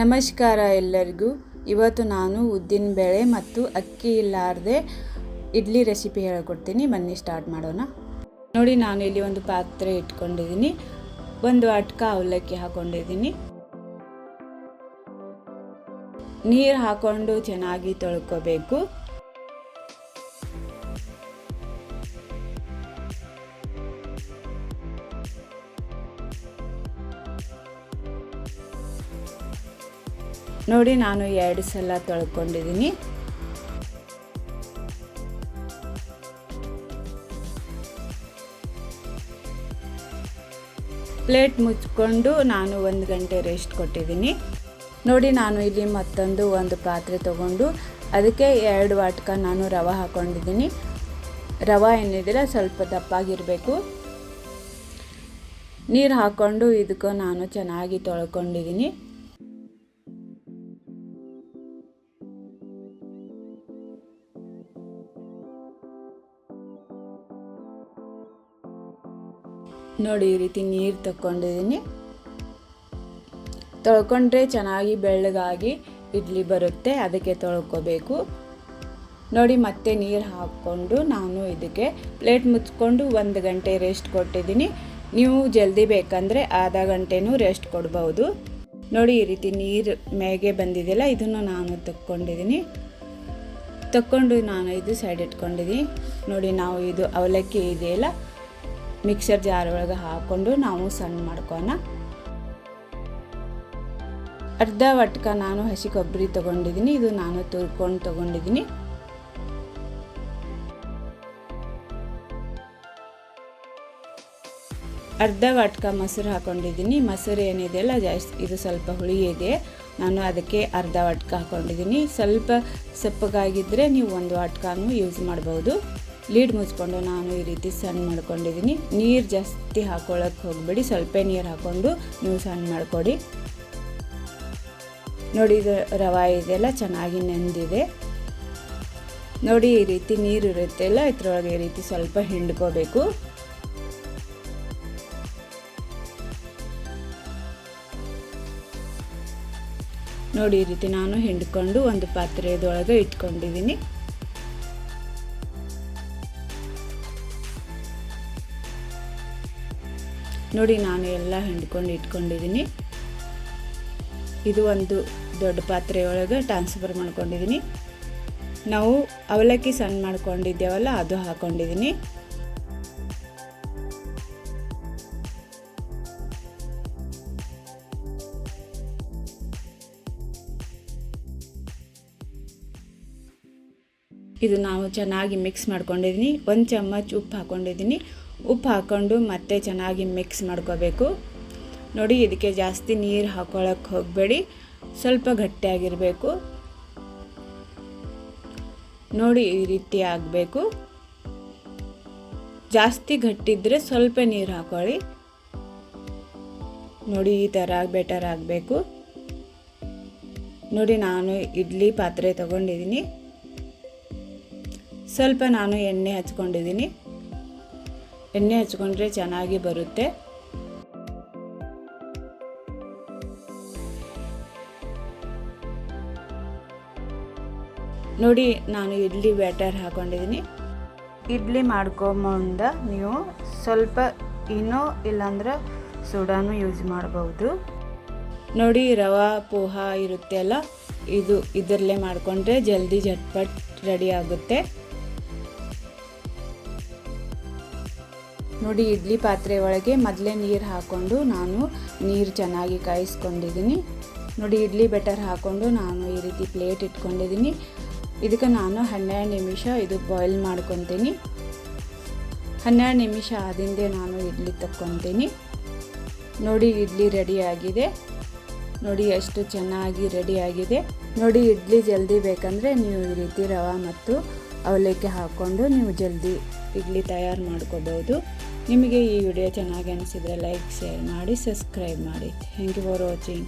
ನಮಸ್ಕಾರ ಎಲ್ಲರಿಗೂ. ಇವತ್ತು ನಾನು ಉದ್ದಿನ ಬೇಳೆ ಮತ್ತು ಅಕ್ಕಿ ಇಲ್ಲಾರದೆ ಇಡ್ಲಿ ರೆಸಿಪಿ ಹೇಳ್ಕೊಡ್ತೀನಿ. ಬನ್ನಿ ಸ್ಟಾರ್ಟ್ ಮಾಡೋಣ. ನೋಡಿ, ನಾನು ಇಲ್ಲಿ ಒಂದು ಪಾತ್ರೆ ಇಟ್ಕೊಂಡಿದ್ದೀನಿ. ಒಂದು ಅಟ್ಕ ಅವಲಕ್ಕಿ ಹಾಕೊಂಡಿದ್ದೀನಿ. ನೀರು ಹಾಕೊಂಡು ಚೆನ್ನಾಗಿ ತೊಳ್ಕೊಬೇಕು. ನೋಡಿ ನಾನು ಎರಡು ಸಲ ತೊಳ್ಕೊಂಡಿದ್ದೀನಿ. ಪ್ಲೇಟ್ ಮುಚ್ಕೊಂಡು ನಾನು ಒಂದು ಗಂಟೆ ರೆಸ್ಟ್ ಕೊಟ್ಟಿದ್ದೀನಿ. ನೋಡಿ ನಾನು ಇಲ್ಲಿ ಮತ್ತೊಂದು ಒಂದು ಪಾತ್ರೆ ತಗೊಂಡು ಅದಕ್ಕೆ ಎರಡು ವಾಟ್ಕ ನಾನು ರವೆ ಹಾಕ್ಕೊಂಡಿದ್ದೀನಿ ರವೆ ಏನಿದ್ರೆ ಸ್ವಲ್ಪ ದಪ್ಪಾಗಿರಬೇಕು. ನೀರು ಹಾಕ್ಕೊಂಡು ಇದಕ್ಕೆ ನಾನು ಚೆನ್ನಾಗಿ ತೊಳ್ಕೊಂಡಿದ್ದೀನಿ. ನೋಡಿ ಈ ರೀತಿ ನೀರು ತಗೊಂಡಿದ್ದೀನಿ ತೊಳ್ಕೊಂಡ್ರೆ ಚೆನ್ನಾಗಿ ಬೆಳ್ಳಗಾಗಿ ಇಡ್ಲಿ ಬರುತ್ತೆ, ಅದಕ್ಕೆ ತೊಳ್ಕೊಬೇಕು. ನೋಡಿ ಮತ್ತೆ ನೀರು ಹಾಕ್ಕೊಂಡು ನಾನು ಇದಕ್ಕೆ ಪ್ಲೇಟ್ ಮುಚ್ಕೊಂಡು ಒಂದು ಗಂಟೆ ರೆಸ್ಟ್ ಕೊಟ್ಟಿದ್ದೀನಿ. ನೀವು ಜಲ್ದಿ ಬೇಕಂದರೆ ಆಧ ಗಂಟೆನೂ ರೆಸ್ಟ್ ಕೊಡ್ಬೋದು. ನೋಡಿ ಈ ರೀತಿ ನೀರು ಮೇಗೆ ಬಂದಿದೆಯಲ್ಲ, ಇದನ್ನು ನಾನು ತಕ್ಕೊಂಡಿದ್ದೀನಿ. ತಕ್ಕೊಂಡು ನಾನು ಇದು ಸೈಡ್ ಇಟ್ಕೊಂಡಿದ್ದೀನಿ. ನೋಡಿ, ನಾವು ಇದು ಅವಲಕ್ಕಿ ಇದೆಯಲ್ಲ ಮಿಕ್ಸರ್ ಜಾರ್ ಒಳಗೆ ಹಾಕ್ಕೊಂಡು ನಾವು ಸಣ್ಣ ಮಾಡ್ಕೋಣ ಅರ್ಧ ವಟ್ಕ ನಾನು ಹಸಿ ಕೊಬ್ಬರಿ ತಗೊಂಡಿದ್ದೀನಿ, ಇದು ನಾನು ತುರ್ಕೊಂಡು ತಗೊಂಡಿದ್ದೀನಿ. ಅರ್ಧ ವಾಟ್ಕ ಮೊಸರು ಹಾಕೊಂಡಿದ್ದೀನಿ, ಮೊಸರು ಏನಿದೆಯಲ್ಲ ಜಾಸ್ತಿ ಇದು ಸ್ವಲ್ಪ ಹುಳಿ ಇದೆ, ನಾನು ಅದಕ್ಕೆ ಅರ್ಧ ವಾಟ್ಕ ಹಾಕೊಂಡಿದ್ದೀನಿ. ಸ್ವಲ್ಪ ಸಪ್ಪಗಾಗಿದ್ದರೆ ನೀವು ಒಂದು ವಾಟ್ಕನೂ ಯೂಸ್ ಮಾಡ್ಬೋದು. ಲೀಡ್ ಮುಚ್ಕೊಂಡು ನಾನು ಈ ರೀತಿ ಸಣ್ಣ ಮಾಡ್ಕೊಂಡಿದ್ದೀನಿ. ನೀರು ಜಾಸ್ತಿ ಹಾಕೊಳ್ಳೋಕೆ ಹೋಗಬೇಡಿ. ಸ್ವಲ್ಪ ನೀರು ಹಾಕ್ಕೊಂಡು ನೀವು ಸಣ್ಣ ಮಾಡಿಕೊಡಿ. ನೋಡಿ, ಇದು ರವೆ ಇದೆಲ್ಲ ಚೆನ್ನಾಗಿ ನೆಂದಿದೆ. ನೋಡಿ, ಈ ರೀತಿ ನೀರು ಇರುತ್ತೆಲ್ಲ ಇದ್ರೊಳಗೆ ಈ ರೀತಿ ಸ್ವಲ್ಪ ಹಿಂಡ್ಕೋಬೇಕು. ನೋಡಿ, ಈ ರೀತಿ ನಾನು ಹಿಂಡ್ಕೊಂಡು ಒಂದು ಪಾತ್ರೆದೊಳಗೆ ಇಟ್ಕೊಂಡಿದ್ದೀನಿ. ನೋಡಿ ನಾನು ಎಲ್ಲ ಹಿಂಡ್ಕೊಂಡು ಇಟ್ಕೊಂಡಿದ್ದೀನಿ. ಇದು ಒಂದು ದೊಡ್ಡ ಪಾತ್ರೆಯೊಳಗೆ ಟ್ರಾನ್ಸ್ಫರ್ ಮಾಡ್ಕೊಂಡಿದ್ದೀನಿ. ನಾವು ಅವಲಕ್ಕಿ ಸಣ್ಣ ಮಾಡ್ಕೊಂಡಿದ್ದೇವಲ್ಲ, ಅದು ಹಾಕೊಂಡಿದ್ದೀನಿ. ಇದು ನಾವು ಚೆನ್ನಾಗಿ ಮಿಕ್ಸ್ ಮಾಡ್ಕೊಂಡಿದ್ದೀನಿ. ಒಂದು ಚಮಚ ಉಪ್ಪು ಹಾಕ್ಕೊಂಡಿದ್ದೀನಿ ಉಪ್ಪು ಹಾಕ್ಕೊಂಡು ಮತ್ತೆ ಚೆನ್ನಾಗಿ ಮಿಕ್ಸ್ ಮಾಡ್ಕೋಬೇಕು. ನೋಡಿ, ಇದಕ್ಕೆ ಜಾಸ್ತಿ ನೀರು ಹಾಕೊಳಕ್ಕೆ ಹೋಗಬೇಡಿ. ಸ್ವಲ್ಪ ಗಟ್ಟಿಯಾಗಿರಬೇಕು. ನೋಡಿ, ಈ ರೀತಿ ಆಗಬೇಕು. ಜಾಸ್ತಿ ಗಟ್ಟಿದ್ರೆ ಸ್ವಲ್ಪ ನೀರು ಹಾಕೊಳ್ಳಿ. ನೋಡಿ, ಈ ಥರ ಬೆಟರ್ ಆಗಬೇಕು. ನೋಡಿ, ನಾನು ಇಡ್ಲಿ ಪಾತ್ರೆ ತಗೊಂಡಿದ್ದೀನಿ. ಸ್ವಲ್ಪ ನಾನು ಎಣ್ಣೆ ಹಚ್ಕೊಂಡಿದ್ದೀನಿ. ಎಣ್ಣೆ ಹಚ್ಕೊಂಡ್ರೆ ಚೆನ್ನಾಗಿ ಬರುತ್ತೆ. ನೋಡಿ ನಾನು ಇಡ್ಲಿ ಬ್ಯಾಟರ್ ಹಾಕೊಂಡಿದ್ದೀನಿ. ಇಡ್ಲಿ ಮಾಡ್ಕೊಂಬಂದ ನೀವು ಸ್ವಲ್ಪ ಇನ್ನೂ ಇಲ್ಲಾಂದ್ರೆ ಸೋಡಾನು ಯೂಸ್ ಮಾಡ್ಬೋದು. ನೋಡಿ ರವಾ ಪೋಹಾ ಇರುತ್ತೆ ಅಲ್ಲ ಇದು ಇದರಲ್ಲೇ ಮಾಡಿಕೊಂಡ್ರೆ ಜಲ್ದಿ ಜಟ್ಪಟ್ ರೆಡಿ ಆಗುತ್ತೆ. ನೋಡಿ, ಇಡ್ಲಿ ಪಾತ್ರೆ ಒಳಗೆ ಮೊದಲೇ ನೀರು ಹಾಕ್ಕೊಂಡು ನಾನು ನೀರು ಚೆನ್ನಾಗಿ ಕಾಯಿಸ್ಕೊಂಡಿದ್ದೀನಿ ನೋಡಿ, ಇಡ್ಲಿ ಬೆಟರ್ ಹಾಕ್ಕೊಂಡು ನಾನು ಈ ರೀತಿ ಪ್ಲೇಟ್ ಇಟ್ಕೊಂಡಿದ್ದೀನಿ ಇದಕ್ಕೆ ನಾನು ಹನ್ನೆರಡು ನಿಮಿಷ ಇದು ಬಾಯ್ಲ್ ಮಾಡ್ಕೊತೀನಿ. ಹನ್ನೆರಡು ನಿಮಿಷ ಆದಿಂದೆ ನಾನು ಇಡ್ಲಿ ತಕ್ಕೊತೀನಿ. ನೋಡಿ, ಇಡ್ಲಿ ರೆಡಿ ಆಗಿದೆ. ನೋಡಿ, ಎಷ್ಟು ಚೆನ್ನಾಗಿ ರೆಡಿ ಆಗಿದೆ. ನೋಡಿ, ಇಡ್ಲಿ ಜಲ್ದಿ ಬೇಕಂದರೆ ನೀವು ಈ ರೀತಿ ರವೆ ಮತ್ತು ಅವಲಕ್ಕಿ ಹಾಕ್ಕೊಂಡು ನೀವು ಜಲ್ದಿ ಇಡ್ಲಿ ತಯಾರು ಮಾಡ್ಕೋಬೋದು. ನಿಮಗೆ ಈ ವಿಡಿಯೋ ಚೆನ್ನಾಗಿ ಅನಿಸಿದರೆ ಲೈಕ್ ಶೇರ್ ಮಾಡಿ ಸಬ್ಸ್ಕ್ರೈಬ್ ಮಾಡಿ. Thank you for watching